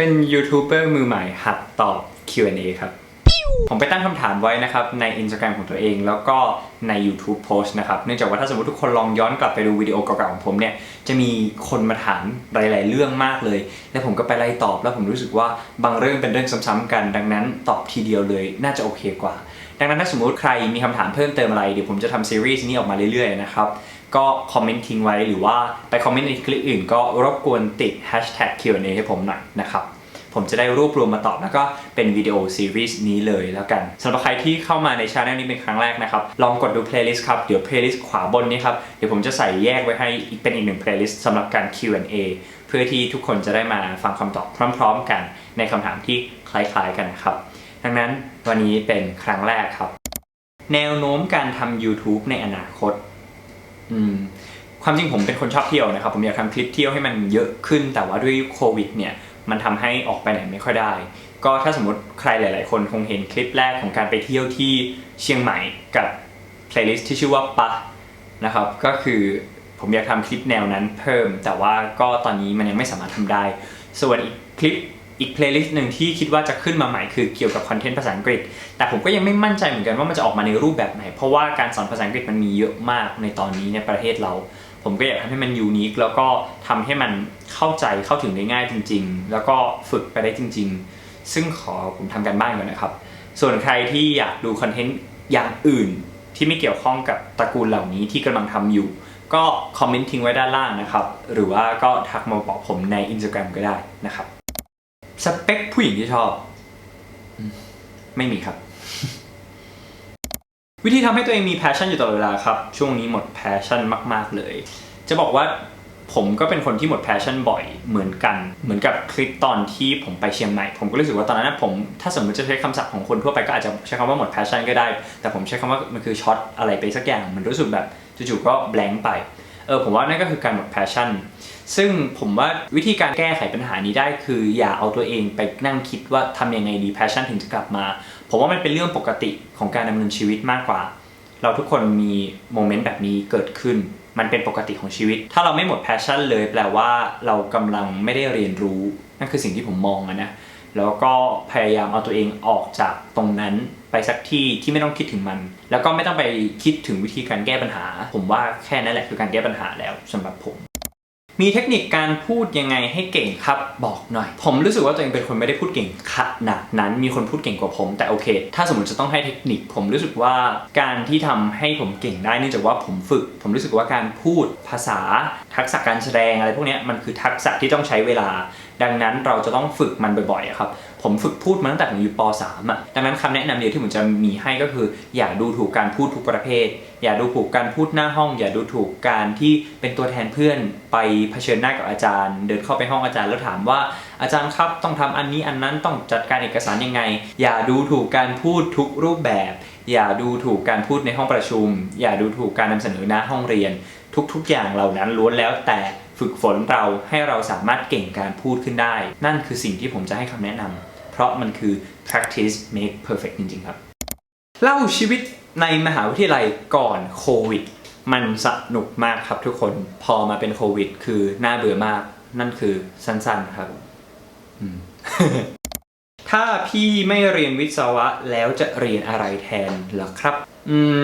เป็นยูทูบเบอร์มือใหม่หัดตอบ Q&A ครับ ผมไปตั้งคำถามไว้นะครับ ใน Instagram ของตัวเอง แล้วก็ใน YouTube Post นะครับ เนื่องจากว่าถ้าสมมติทุกคนลองย้อนกลับไปดูวิดีโอเก่าๆของผมเนี่ย จะมีคนมาถามหลาย ๆ เรื่องมากเลย และผมก็ไปไล่ตอบ แล้วผมรู้สึกว่าบางเรื่องเป็นเรื่องซ้ำๆกัน ดังนั้นตอบทีเดียวเลยน่าจะโอเคกว่า ดังนั้นถ้าสมมติใครมีคำถามเพิ่มเติมอะไรเดี๋ยวผมจะทำซีรีส์นี้ออกมาเรื่อยๆนะครับ ก็คอมเมนต์ทิ้งไว้หรือว่าไปคอมเมนต์ในคลิปอื่นก็รบกวนติด hashtag Q&A ให้ผมหน่อยนะครับ ผมจะได้รวบรวมมาตอบแล้วก็เป็นวิดีโอซีรีส์นี้เลยแล้วกันสำหรับใครที่เข้ามาในช anel นี้เป็นครั้งแรกนะครับ ลองกดดู playlist ครับ เดี๋ยว playlist ขวาบนนี้ครับ เดี๋ยวผมจะใส่แยกไว้ให้อีกเป็นอีกหนึ่ง playlist สำหรับการ Q&A เพื่อที่ทุกคนจะได้มาฟังคำตอบพร้อม ๆ กัน ในคำถามที่คล้ายๆกันนะครับดังนั้นวันนี้เป็นครั้งแรกครับ แนวโน้มการทำ YouTube ในอนาคต อืมความจริงผมเป็นคนชอบเที่ยวนะครับ ผมอยากทำคลิปเที่ยวให้มันเยอะขึ้น แต่ว่าด้วยโควิดเนี่ยมันทำให้ออกไปไหนไม่ค่อยได้ ก็ถ้าสมมติใครหลาย ๆ คนคงเห็นคลิปแรกของการไปเที่ยวที่เชียงใหม่กับ playlist ที่ชื่อว่าปะนะครับ ก็คือผมอยากทำคลิปแนวนั้นเพิ่ม แต่ว่าก็ตอนนี้มันยังไม่สามารถทำได้ ส่วนอีกคลิป อีก playlist หนึ่งที่คิดว่าจะขึ้นมาใหม่คือเกี่ยวกับคอนเทนต์ภาษาอังกฤษ แต่ผมก็ยังไม่มั่นใจเหมือนกันว่ามันจะออกมาในรูปแบบไหน เพราะว่าการสอนภาษาอังกฤษมันมีเยอะมากในตอนนี้ในประเทศเรา ผมก็อยากทำให้มันยูนิคแล้วก็ทำให้มันเข้าใจเข้าถึงได้ง่ายจริง ๆ แล้วก็ฝึกไปได้จริง ๆ ซึ่งขอผมทำกันบ้านก่อนนะครับ ส่วนใครที่อยากดูคอนเทนต์อย่างอื่นที่ไม่เกี่ยวข้องกับตระกูลเหล่านี้ที่กำลังทำอยู่ ก็คอมเมนต์ทิ้งไว้ด้านล่างนะครับ หรือว่าก็ทักมาบอกผมใน Instagram ก็ได้นะครับ สเปคผู้หญิงที่ชอบอืมไม่มีครับ วิธีทำให้ตัวเองมีแพชชั่นอยู่ตลอดเวลาครับ ช่วงนี้หมดแพชชั่นมาก ๆ เลย จะบอกว่าผมก็เป็นคนที่หมดแพชชั่นบ่อยเหมือนกัน เหมือนกับคลิปตอนที่ผมไปเชียงใหม่ ผมก็รู้สึกว่าตอนนั้นนะผมถ้าสมมติจะใช้คำศัพท์ของคนทั่วไปก็อาจจะใช้คำว่าหมดแพชชั่นก็ได้ แต่ผมใช้คำว่ามันคือช็อตอะไรไปสักอย่าง มันรู้สึกแบบจู่ๆก็แบงค์ไป เออผมว่านั่นก็คือการหมดแพชชั่น ซึ่งผมว่าวิธีการแก้ไขปัญหานี้ได้คืออย่าเอาตัวเองไปนั่งคิดว่าทำยังไงดีแพชชั่นถึงจะกลับมา ผมว่ามันเป็นเรื่องปกติของการดำเนินชีวิตมากกว่า เราทุกคนมีโมเมนต์แบบนี้เกิดขึ้น มันเป็นปกติของชีวิต ถ้าเราไม่หมดแพชชั่นเลยแปลว่าเรากำลังไม่ได้เรียนรู้ นั่นคือสิ่งที่ผมมองนะ แล้วก็พยายามเอาตัวเองออกจากตรงนั้นไปสักที่ที่ไม่ต้องคิดถึงมัน แล้วก็ไม่ต้องไปคิดถึงวิธีการแก้ปัญหา ผมว่าแค่นั้นแหละคือการแก้ปัญหาแล้วสำหรับผมมีเทคนิคการพูดยังไงให้เก่งครับบอกหน่อย ผมรู้สึกว่าตัวเองเป็นคนไม่ได้พูดเก่งขนาดนั้นมีคนพูดเก่งกว่าผม แต่โอเค ถ้าสมมติจะต้องให้เทคนิค ผมรู้สึกว่าการที่ทำให้ผมเก่งได้เนื่องจากว่าผมฝึก ผมรู้สึกว่าการพูดภาษาทักษะการแสดงอะไรพวกนี้มันคือทักษะที่ต้องใช้เวลา ดังนั้นเราจะต้องฝึกมันบ่อยๆครับ ผมฝึกพูดมาตั้งแต่ผมอยู่ป .3 อะดังนั้นคำแนะนำเดียวที่ผมจะมีให้ก็คือ อย่าดูถูกการพูดทุกประเภท อย่าดูถูกการพูดหน้าห้อง อย่าดูถูกการที่เป็นตัวแทนเพื่อนไปเผชิญหน้ากับอาจารย์ เดินเข้าไปห้องอาจารย์แล้วถามว่าอาจารย์ครับต้องทำอันนี้อันนั้นต้องจัดการเอกสารยังไง อย่าดูถูกการพูดทุกรูปแบบ อย่าดูถูกการพูดในห้องประชุม อย่าดูถูกการนำเสนอหน้าห้องเรียน ทุกๆอย่างเหล่านั้นล้วนแล้วแต่ ฝึกฝนเราให้เราสามารถเก่งการพูดขึ้นได้ นั่นคือสิ่งที่ผมจะให้คำแนะนำเพราะมันคือ practice make perfect จริง ๆ ครับ เล่าชีวิตในมหาวิทยาลัยก่อนโควิด มันสนุกมากครับทุกคนพอมาเป็นโควิด คือน่าเบื่อมาก นั่นคือสั้น ๆ ครับถ้าพี่ไม่เรียนวิศวะแล้วจะเรียนอะไรแทนเหรอครับ อืม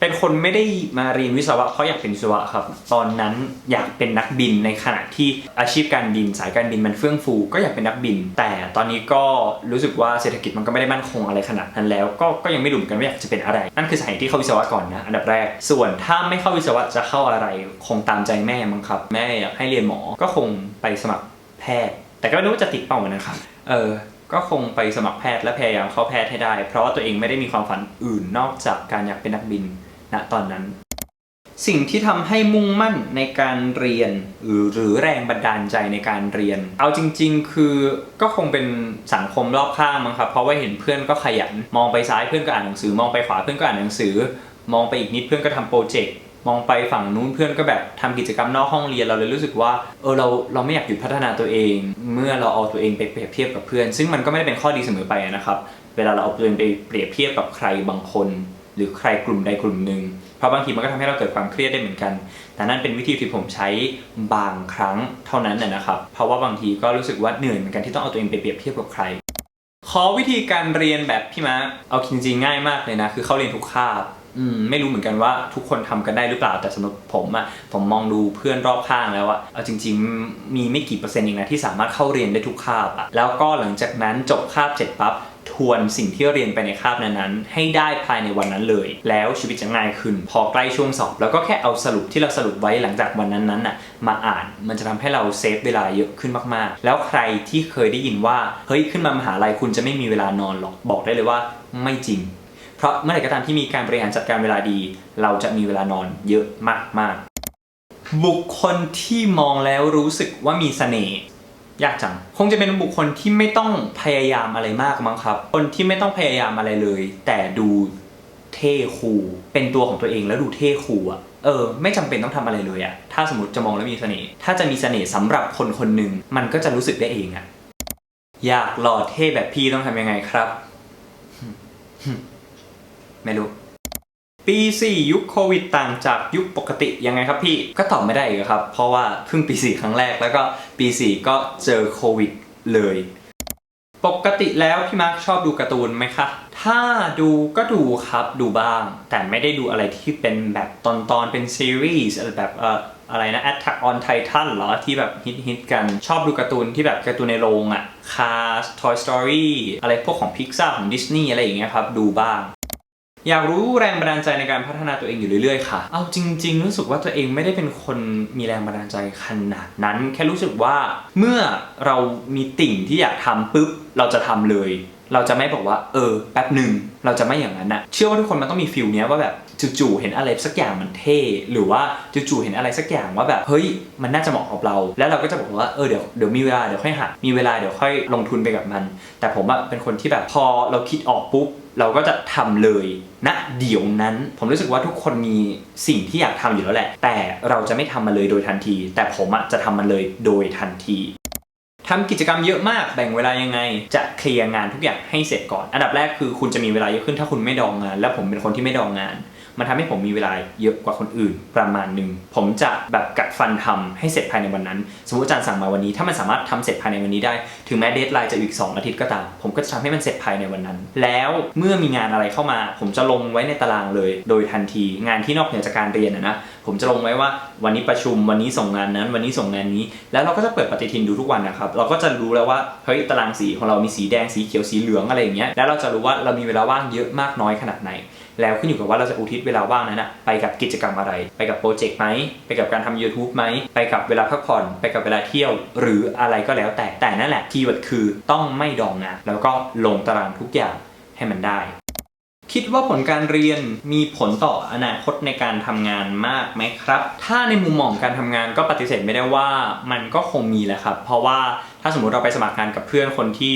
เป็นคนไม่ได้มาเรียนวิศวะเพราะอยากเป็นวิศวะครับ ตอนนั้นอยากเป็นนักบินในขณะที่อาชีพการบิน สายการบินมันเฟื่องฟู ก็อยากเป็นนักบิน แต่ตอนนี้ก็รู้สึกว่าเศรษฐกิจมันก็ไม่ได้มั่นคงอะไรขนาดนั้นแล้ว ก็ก็ยังไม่รู้เหมือนกันว่าอยากจะเป็นอะไร นั่นคือสาเหตุที่เข้าวิศวะก่อนนะอันดับแรก ส่วนถ้าไม่เข้าวิศวะจะเข้าอะไรคงตามใจแม่มั้งครับ แม่อยากให้เรียนหมอก็คงไปสมัครแพทย์ แต่ก็ไม่รู้ว่าจะติดเป้าเหมนกันครับ เออก็คงไปสมัครแพทย์และพยายามเข้าแพทย์ให้ได้ เพราะว่าตัวเองไม่ได้มีความฝันอื่นนอกจากการอยากเป็นนักบิน ณตอนนั้น สิ่งที่ทำให้มุ่งมั่นในการเรียน หรือหรือแรงบันดาลใจในการเรียน เอาจริง ๆ คือก็คงเป็นสังคมรอบข้างมั้งครับเพราะว่าเห็นเพื่อนก็ขยัน มองไปซ้ายเพื่อนก็อ่านหนังสือ มองไปขวาเพื่อนก็อ่านหนังสือ มองไปอีกนิดเพื่อนก็ทำโปรเจกต์มองไปฝั่งนู้นเพื่อนก็แบบทำกิจกรรมนอกห้องเรียนเราเลยรู้สึกว่าเออเราเราไม่อยากหยุดพัฒนาตัวเอง เมื่อเราเอาตัวเองไปเปรียบเทียบกับเพื่อน ซึ่งมันก็ไม่ได้เป็นข้อดีเสมอไปนะครับ เวลาเราเอาตัวเองไปเปรียบเทียบกับใครบางคน หรือใครกลุ่มใดกลุ่มหนึ่งเพราะบางทีมันก็ทำให้เราเกิดความเครียดได้เหมือนกัน แต่นั่นเป็นวิธีที่ผมใช้บางครั้งเท่านั้นนะครับ เพราะว่าบางทีก็รู้สึกว่าเหนื่อยเหมือนกันที่ต้องเอาตัวเองไปเปรียบเทียบกับใคร ขอวิธีการเรียนแบบพี่มาเอาจริงๆง่ายมากเลยนะ คือเข้าเรียนทุกคาบอืมไม่รู้เหมือนกันว่าทุกคนทำกันได้หรือเปล่าแต่สำหรับผมอะผมมองดูเพื่อนรอบข้างแล้วอะเอาจริง ๆ มีไม่กี่เปอร์เซ็นต์เองนะที่สามารถเข้าเรียนได้ทุกคาบอะแล้วก็หลังจากนั้นจบคาบเสร็จปั๊บ ทวนสิ่งที่เรียนไปในคาบนั้นๆ ให้ได้ภายในวันนั้นเลย แล้วชีวิตจะง่ายขึ้น พอใกล้ช่วงสอบแล้วก็แค่เอาสรุปที่เราสรุปไว้หลังจากวันนั้นๆน่ะมาอ่านมันจะทำให้เราเซฟเวลาเยอะขึ้นมากๆ แล้วใครที่เคยได้ยินว่าเฮ้ยขึ้นมามหาลัยคุณจะไม่มีเวลานอนหรอกบอกได้เลยว่าไม่จริง เพราะเมื่อไหร่ก็ตามที่มีการบริหารจัดการเวลาดี เราจะมีเวลานอนเยอะมากๆ บุคคลที่มองแล้วรู้สึกว่ามีเสน่ห์ ยากจัง คงจะเป็นบุคคลที่ไม่ต้องพยายามอะไรมากมั้งครับ คนที่ไม่ต้องพยายามอะไรเลย แต่ดูเท่คูลเป็นตัวของตัวเองแล้วดูเท่คูลอะเออไม่จำเป็นต้องทำอะไรเลยอะถ้าสมมติจะมองแล้วมีเสน่ห์ถ้าจะมีเสน่ห์สำหรับคนคนหนึ่งมันก็จะรู้สึกได้เองอะอยากหล่อเท่แบบพี่ต้องทำยังไงครับ ไม่รู้ ปี 4 ยุคโควิดต่างจากยุคปกติยังไงครับพี่ ก็ตอบไม่ได้อีกครับ เพราะว่าเพิ่งปี 4 ครั้งแรกแล้วก็ปี 4 ก็เจอโควิดเลย ปกติแล้วพี่มาร์คชอบดูการ์ตูนไหมคะ ถ้าดูก็ดูครับดูบ้าง แต่ไม่ได้ดูอะไรที่เป็นแบบตอนตอนๆเป็นซีรีส์อะไรแบบเอ่ออะไรนะ Attack on Titan เหรอที่แบบฮิตฮิตๆกันชอบดูการ์ตูนที่แบบการ์ตูนในโรงอะ Cars Toy Story อะไรพวกของ Pixar ของ Disney อะไรอย่างเงี้ยครับ ดูบ้าง อยากรู้แรงบันดาลใจในการพัฒนาตัวเองอยู่เรื่อยๆค่ะ เอาจริง ๆ รู้สึกว่าตัวเองไม่ได้เป็นคนมีแรงบันดาลใจขนาดนั้น แค่รู้สึกว่าเมื่อเรามีติ่งที่อยากทำปุ๊บเราจะทำเลย เราจะไม่บอกว่า เออแป๊บหนึ่งเราจะไม่อย่างนั้นนะเชื่อว่าทุกคนมันต้องมีฟิลเนี้ยว่าแบบจู่ๆเห็นอะไรสักอย่างมันเท่ หรือว่าจู่ๆเห็นอะไรสักอย่างว่าแบบเฮ้ยมันน่าจะเหมาะกับเรา แล้วเราก็จะบอกว่าเออเดี๋ยวเดี๋ยวมีเวลาเดี๋ยวค่อยหามีเวลาเดี๋ยวค่อยลงทุนไปกับมัน แต่ผมอะเป็นคนที่แบบพอเราคิดออกปุ๊บ เราก็จะทำเลยณเดี๋ยวนั้น ผมรู้สึกว่าทุกคนมีสิ่งที่อยากทำอยู่แล้วแหละ แต่เราจะไม่ทำมันเลยโดยทันที แต่ผมอะจะทำมันเลยโดยทันทีทำกิจกรรมเยอะมากแบ่งเวลายังไง จะเคลียร์งานทุกอย่างให้เสร็จก่อน อันดับแรกคือคุณจะมีเวลาเยอะขึ้นถ้าคุณไม่ดองงาน และผมเป็นคนที่ไม่ดองงาน มันทำให้ผมมีเวลาเยอะกว่าคนอื่นประมาณหนึ่งผมจะแบบกัดฟันทำให้เสร็จภายในวันนั้น สมมติอาจารย์สั่งมาวันนี้ ถ้ามันสามารถทำเสร็จภายในวันนี้ได้ ถึงแม้เดทไลน์จะอีก 2 อาทิตย์ก็ตาม ผมก็จะทำให้มันเสร็จภายในวันนั้น แล้วเมื่อมีงานอะไรเข้ามา ผมจะลงไว้ในตารางเลย โดยทันทีงานที่นอกเหนือจากการเรียนนะ ผมจะลงไว้ว่าวันนี้ประชุมวันนี้ส่งงานนั้น วันนี้ส่งงานนี้ แล้วเราก็จะเปิดปฏิทินดูทุกวันนะครับ เราก็จะรู้แล้วว่าเฮ้ยตารางสีของเรามีสีแดงสีเขียวสีเหลืองอะไรอย่างเงี้ยแล้วเราจะรู้ว่าเรามีเวลาว่างเยอะมากน้อยขนาดไหน แล้วขึ้นอยู่กับว่าเราจะอุทิศเวลาว่างนั้นนะไปกับกิจกรรมอะไร ไปกับโปรเจกต์ไหมไปกับการทำ YouTube ไหมไปกับเวลาพักผ่อน ไปกับเวลาเที่ยว หรืออะไรก็แล้วแต่แต่นั่นแหละคีย์เวิร์ดคือต้องไม่ดองงานแล้วก็ลงตารางทุกอย่างให้มันได้ คิดว่าผลการเรียนมีผลต่ออนาคตในการทำงานมากไหมครับ ถ้าในมุมมองการทำงานก็ปฏิเสธไม่ได้ว่ามันก็คงมีแหละครับ เพราะว่า ถ้าสมมติเราไปสมัครงานกับเพื่อนคนที่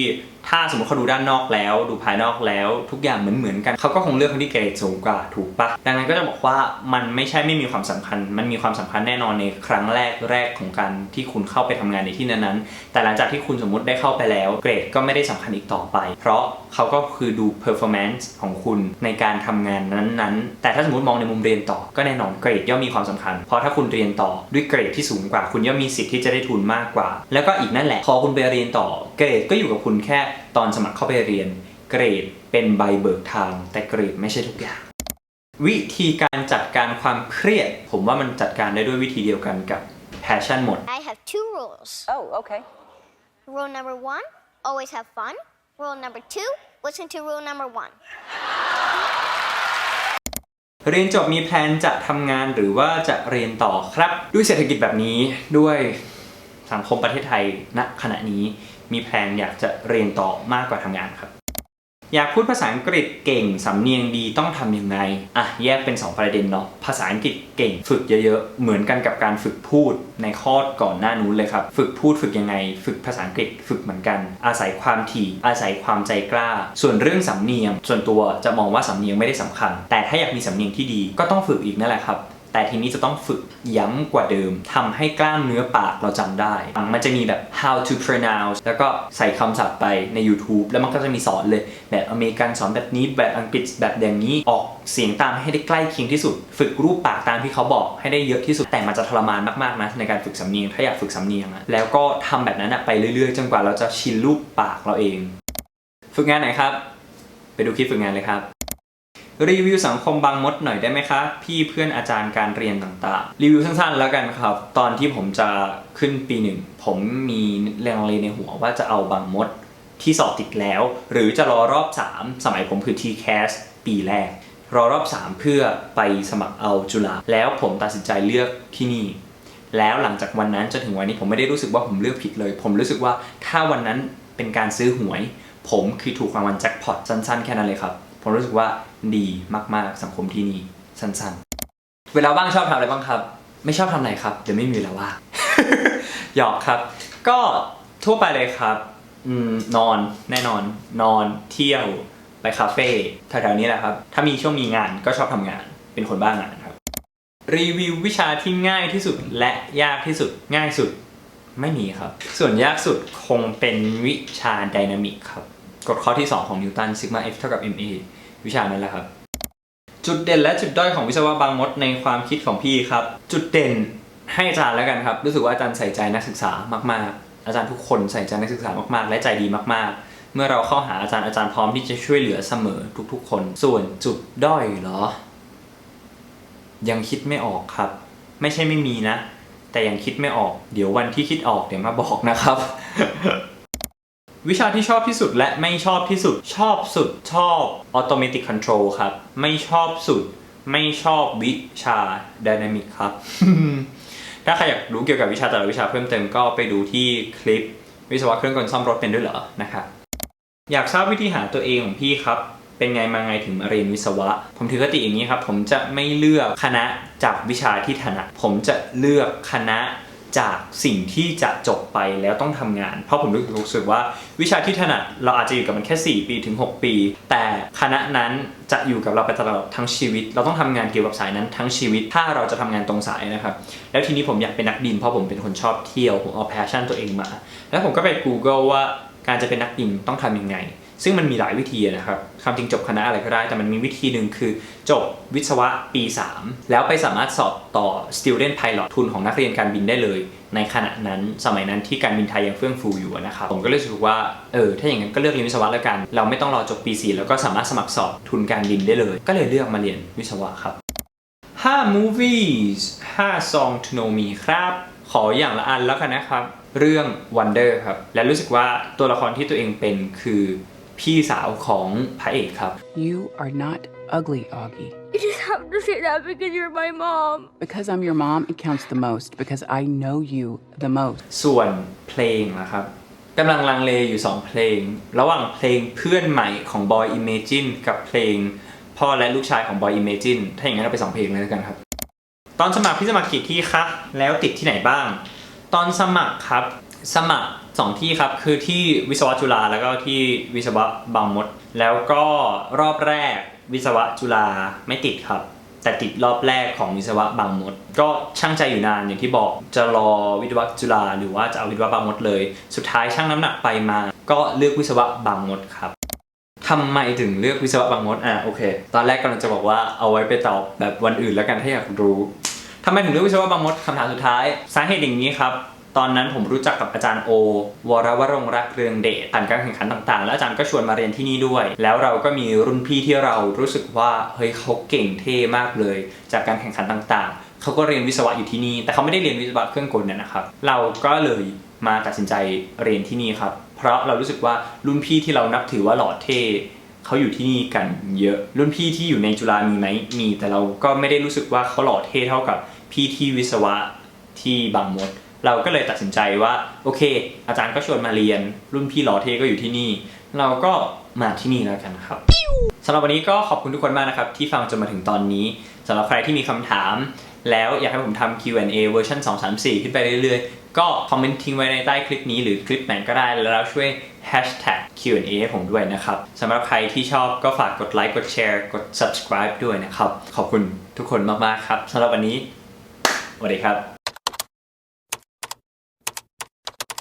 ถ้าสมมติเขาดูด้านนอกแล้ว ดูภายนอกแล้วทุกอย่างเหมือนเหมือนกันเขาก็คงเลือกคนที่เกรดสูงกว่าถูกปะดังนั้นก็จะบอกว่ามันไม่ใช่ไม่มีความสำคัญ มันมีความสำคัญแน่นอนในครั้งแรกแรกของการที่คุณเข้าไปทำงานในที่นั้นๆแต่หลังจากที่คุณสมมติได้เข้าไปแล้ว เกรดก็ไม่ได้สำคัญอีกต่อไป เพราะเขาก็คือดู performance ของคุณในการทำงานนั้นๆ แต่ถ้าสมมติมองในมุมเรียนต่อก็แน่นอนเกรดย่อมมีความสำคัญ เพราะถ้าคุณเรียนต่อด้วยเกรดที่สูงกว่า คุณย่อมมีสิทธิ์ที่จะได้ทุนมากกว่า แล้วก็อีกนั่นแหละพอคุณไปเรียนต่อเกรดก็อยู่กับคุณแค่ตอนสมัครเข้าไปเรียน เกรดเป็นใบเบิกทาง แต่เกรดไม่ใช่ทุกอย่าง วิธีการจัดการความเครียด ผมว่ามันจัดการได้ด้วยวิธีเดียวกันกับ passion หมด I have two rules. Oh, okay. Rule number one, always have fun. Rule number two, listen to rule number one. เรียนจบมีแพลนจะทำงานหรือว่าจะเรียนต่อครับ ด้วยเศรษฐกิจแบบนี้ด้วย สังคมประเทศไทยณขณะนี้มีแพลนอยากจะเรียนต่อมากกว่าทำงานครับ อยากพูดภาษาอังกฤษเก่งสำเนียงดีต้องทำยังไงอะแยกเป็น 2 ประเด็นเนาะภาษาอังกฤษเก่งฝึกเยอะๆ เหมือนกันกับการฝึกพูดในข้อก่อนหน้านู้นเลยครับ ฝึกพูดฝึกยังไง ฝึกภาษาอังกฤษฝึกเหมือนกัน อาศัยความถี่ อาศัยความใจกล้า ส่วนเรื่องสำเนียง ส่วนตัวจะมองว่าสำเนียงไม่ได้สำคัญ แต่ถ้าอยากมีสำเนียงที่ดีก็ต้องฝึกอีกนั่นแหละครับ แต่ทีนี้จะต้องฝึกย้ำกว่าเดิมทำให้กล้ามเนื้อปากเราจำได้ มันจะมีแบบ how to pronounce แล้วก็ใส่คำศัพท์ไปใน YouTube แล้วมันก็จะมีสอนเลย แบบอเมริกันสอนแบบนี้แบบอังกฤษแบบอย่างนี้ออกเสียงตามให้ได้ใกล้เคียงที่สุด ฝึกรูปปากตามที่เขาบอกให้ได้เยอะที่สุดแต่มันจะทรมานมากๆนะในการฝึกสำเนียงถ้าอยากฝึกสำเนียงอะแล้วก็ทำแบบนั้นไปเรื่อยๆจนกว่าเราจะชินรูปปากเราเอง ฝึกงานไหนครับ ไปดูคลิปฝึกงานเลยครับ รีวิวสังคมบางมดหน่อยได้ไหมคะ พี่เพื่อนอาจารย์การเรียนต่างๆ รีวิวสั้นๆ แล้วกันครับ ตอนที่ผมจะขึ้นปีหนึ่งผมมีแรงเลในหัวว่าจะเอาบางมดที่สอบติดแล้ว หรือจะรอรอบ 3 สมัยผมคือ TCAS ปีแรก รอรอบ 3 เพื่อไปสมัครเอาจุฬาแล้วผมตัดสินใจเลือกที่นี่ แล้วหลังจากวันนั้นจนถึงวันนี้ผมไม่ได้รู้สึกว่าผมเลือกผิดเลย ผมรู้สึกว่าถ้าวันนั้นเป็นการซื้อหวย ผมคือถูกรางวัลแจ็คพอตสั้นๆ แค่นั้นเลยครับ ผมรู้สึกว่า ดีมากๆ สังคมที่นี่สั้นๆ เวลาว่างชอบทำอะไรบ้างครับ ไม่ชอบทำอะไรครับเดี๋ยวไม่มีเวลาว่างหยอกครับ ก็ทั่วไปเลยครับอนอนแน่นอนนอนเที่ยวไปคาเฟ่แถวๆนี้แหละครับ ถ้ามีช่วงมีงานก็ชอบทำงาน เป็นคนบ้างานครับ รีวิววิชาที่ง่ายที่สุดและยากที่สุดง่ายสุดไม่มีครับ ส่วนยากสุดคงเป็นวิชาไดนามิกครับ กฎข้อที่ 2 ของนิวตันซิกมา F เท่ากับ ma วิชานั้นแหละครับ จุดเด่นและจุดด้อยของวิศวะบางมดในความคิดของพี่ครับ จุดเด่นให้อาจารย์แล้วกันครับ รู้สึกว่าอาจารย์ใส่ใจนักศึกษามาก ๆ อาจารย์ทุกคนใส่ใจนักศึกษามาก ๆ และใจดีมาก ๆ เมื่อเราเข้าหาอาจารย์อาจารย์พร้อมที่จะช่วยเหลือเสมอทุก ๆ คน ส่วนจุดด้อยเหรอ ยังคิดไม่ออกครับ ไม่ใช่ไม่มีนะ แต่ยังคิดไม่ออก เดี๋ยววันที่คิดออกเดี๋ยวมาบอกนะครับ วิชาที่ชอบที่สุดและไม่ชอบที่สุด ชอบสุดชอบ automatic control ครับ ไม่ชอบสุด ไม่ชอบวิชา dynamic ครับ ถ้าใครอยากรู้เกี่ยวกับวิชาแต่ละวิชาเพิ่มเติมก็ไปดูที่คลิป วิศวะเครื่องกลซ่อมรถเป็นด้วยเหรอนะครับอยากทราบวิธีหาตัวเองของพี่ครับ เป็นไงมาไงถึงมาเรียนวิศวะ ผมถือคติอย่างนี้ครับ ผมจะไม่เลือกคณะจากวิชาที่ถนัด ผมจะเลือกคณะ จากสิ่งที่จะจบไปแล้วต้องทำงาน เพราะผมรู้สึกว่าวิชาที่ถนัดเราอาจจะอยู่กับมันแค่ 4 ปีถึง 6 ปี แต่คณะนั้นจะอยู่กับเราไปตลอดทั้งชีวิต เราต้องทำงานเกี่ยวกับสายนั้นทั้งชีวิต ถ้าเราจะทำงานตรงสายนะครับ แล้วทีนี้ผมอยากเป็นนักบินเพราะผมเป็นคนชอบเที่ยว ผมเอาแพชชั่นตัวเองมา แล้วผมก็ไป Google ว่าการจะเป็นนักบินต้องทำยังไง ซึ่งมันมีหลายวิธีนะครับความจริงจบคณะอะไรก็ได้ แต่มันมีวิธีหนึ่งคือจบวิศวะปี 3 แล้วไปสามารถสอบต่อ student pilot ทุนของนักเรียนการบินได้เลย ในขณะนั้นสมัยนั้นที่การบินไทยยังเฟื่องฟูอยู่นะครับ ผมก็เลยรู้สึกว่าเออถ้าอย่างนั้นก็เลือกเรียนวิศวะแล้วกัน เราไม่ต้องรอจบปี 4 แล้วก็สามารถสมัครสอบทุนการบินได้เลย ก็เลยเลือกมาเรียนวิศวะครับ5 movies 5 song to know me ครับ ขออย่างละอันแล้วกันนะครับ เรื่อง Wonder ครับ และรู้สึกว่าตัวละครที่ตัวเองเป็นคือ พี่สาวของพระเอกครับ You are not ugly, Augie. You just have to say that because you're my mom. Because I'm your mom, it counts the most. Because I know you the most. ส่วนเพลงนะครับกำลังลังเลอยู่ 2 เพลง ระหว่างเพลงเพื่อนใหม่ของ Boy Imagine กับเพลงพ่อและลูกชายของ Boy Imagine ถ้าอย่างนั้นเราไป 2 เพลงเลยแล้วกันครับ ตอนสมัครพี่สมัครกี่ที่คะแล้วติดที่ไหนบ้าง ตอนสมัครครับ สมัคร2ที่ครับคือที่วิศวะจุฬาแล้วก็ที่วิศวะบางมด แล้วก็รอบแรกวิศวะจุฬาไม่ติดครับ แต่ติดรอบแรกของวิศวะบางมด ก็ช่างใจอยู่นานอย่างที่บอกจะรอวิศวะจุฬาหรือว่าจะเอาวิศวะบางมดเลย สุดท้ายช่างน้ำหนักไปมา ก็เลือกวิศวะบางมดครับทำไมถึงเลือกวิศวะบางมดอะโอเค ตอนแรกกำลังจะบอกว่าเอาไว้ไปตอบแบบวันอื่นแล้วกันถ้าอยากรู้ทำไมถึงเลือกวิศวะบางมดคำถามสุดท้าย สาเหตุอย่างนี้ครับ ตอนนั้นผมรู้จักกับอาจารย์โอ วรวรงรักเรืองเดชผ่านการแข่งขันต่างๆ แล้วอาจารย์ก็ชวนมาเรียนที่นี่ด้วย แล้วเราก็มีรุ่นพี่ที่เรารู้สึกว่าเฮ้ยเขาเก่งเท่มากเลย จากการแข่งขันต่างๆ เขาก็เรียนวิศวะอยู่ที่นี่ แต่เขาไม่ได้เรียนวิศวะเครื่องกลเนี่ยนะครับ เราก็เลยมาตัดสินใจเรียนที่นี่ครับ เพราะเรารู้สึกว่ารุ่นพี่ที่เรานับถือว่าหล่อเท่เขาอยู่ที่นี่กันเยอะ รุ่นพี่ที่อยู่ในจุฬามีไหมมี แต่เราก็ไม่ได้รู้สึกว่าเขาหล่อเท่เท่ากับพี่ที่วิศวะที่บางมด เราก็เลยตัดสินใจว่าโอเค อาจารย์ก็ชวนมาเรียน รุ่นพี่หล่อเทก็อยู่ที่นี่ เราก็มาที่นี่แล้วกันครับสำหรับวันนี้ก็ขอบคุณทุกคนมากนะครับ ที่ฟังจนมาถึงตอนนี้สำหรับใครที่มีคำถาม แล้วอยากให้ผมทำ Q&A เวอร์ชัน2 3 4 ขึ้นไปเรื่อยๆ ก็คอมเมนต์ทิ้งไว้ในใต้คลิปนี้หรือคลิปไหนก็ได้แล้วช่วย hashtag Q&A ให้ผมด้วยนะครับสำหรับใครที่ชอบก็ฝากกดไลค์กดแชร์กด subscribe ด้วยนะครับ ขอบคุณทุกคนมากๆครับสำหรับวันนี้สวัสดีครับ